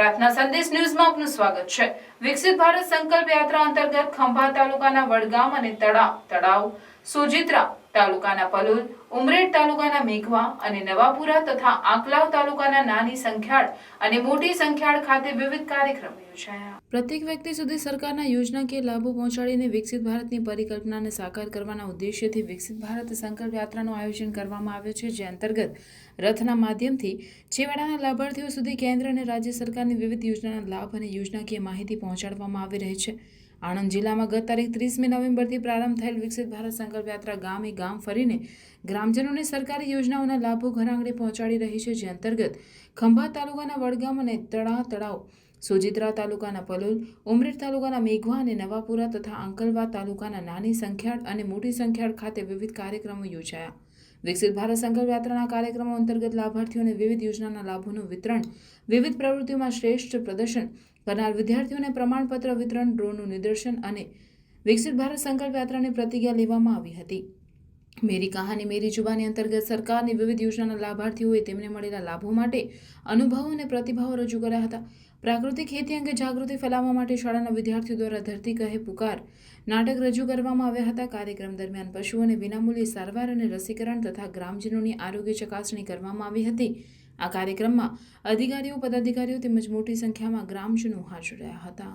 પ્રાર્થના સંદેશ ન્યૂઝમાં આપનું સ્વાગત છે. વિકસિત ભારત સંકલ્પ યાત્રા અંતર્ગત ખંભા તાલુકાના વડગામ અને તળાવ તળાવ, સોજિત્રા તાલુકાના પલોલ ઉમરેડ તાલુકાના મેઘવા અને નવાપુરા તથા આંકલાવ તાલુકાના નાની સંખ્યાળ અને મોટી સંખ્યાળ ખાતે વિવિધ કાર્યક્રમો યોજાયા. પ્રત્યેક વ્યક્તિ સુધી સરકારના યોજનાકીય લાભો પહોંચાડીને વિકસિત ભારતની પરિકલ્પનાને સાકાર કરવાના ઉદ્દેશ્યથી વિકસિત ભારત સંકલ્પ યાત્રાનું આયોજન કરવામાં આવ્યું છે, જે અંતર્ગત રથના માધ્યમથી છેવાડાના લાભાર્થીઓ સુધી કેન્દ્ર અને રાજ્ય સરકારની વિવિધ યોજનાના લાભ અને યોજનાકીય માહિતી પહોંચાડવામાં આવી રહી છે. આણંદ જિલ્લામાં ગત તારીખ ત્રીસમી નવેમ્બરથી પ્રારંભ થયેલ વિકસિત ભારત સંકલ્પ યાત્રા ગામે ગામ ફરીને ગ્રામજનોને સરકારી યોજનાઓના લાભો ઘર આંગણે પહોંચાડી રહી છે, જે અંતર્ગત ખંભાત તાલુકાના વડગામ અને તળા તળાવ, સોજિત્રા તાલુકાના પલોલ, ઉમરેઠ તાલુકાના મેઘવા અને નવાપુરા તથા અંકલવા તાલુકાના નાની સંખ્યાળ અને મોટી સંખ્યાળ ખાતે વિવિધ કાર્યક્રમો યોજાયા. વિકસિત ભારત સંકલ્પ યાત્રાના કાર્યક્રમો અંતર્ગત લાભાર્થીઓને વિવિધ યોજનાના લાભોનું વિતરણ, વિવિધ પ્રવૃત્તિઓમાં શ્રેષ્ઠ પ્રદર્શન કરનાર વિદ્યાર્થીઓને પ્રમાણપત્ર વિતરણ ડ્રોનું નિદર્શન અને વિકસિત ભારત સંકલ્પ યાત્રાની પ્રતિજ્ઞા લેવામાં આવી હતી. મેરી કહાની મેરી જુબાની અંતર્ગત સરકારની વિવિધ યોજનાના લાભાર્થીઓએ તેમને મળેલા લાભો માટે અનુભવો અને પ્રતિભાવો રજૂ કર્યા હતા. પ્રાકૃતિક ખેતી અંગે જાગૃતિ ફેલાવવા માટે શાળાના વિદ્યાર્થીઓ દ્વારા ધરતી કહે પુકાર નાટક રજૂ કરવામાં આવ્યા હતા. કાર્યક્રમ દરમિયાન પશુઓને વિનામૂલ્યે સારવાર અને રસીકરણ તથા ગ્રામજનોની આરોગ્ય ચકાસણી કરવામાં આવી હતી. આ કાર્યક્રમમાં અધિકારીઓ, પદાધિકારીઓ તેમજ મોટી સંખ્યામાં ગ્રામજનો હાજર રહ્યા હતા.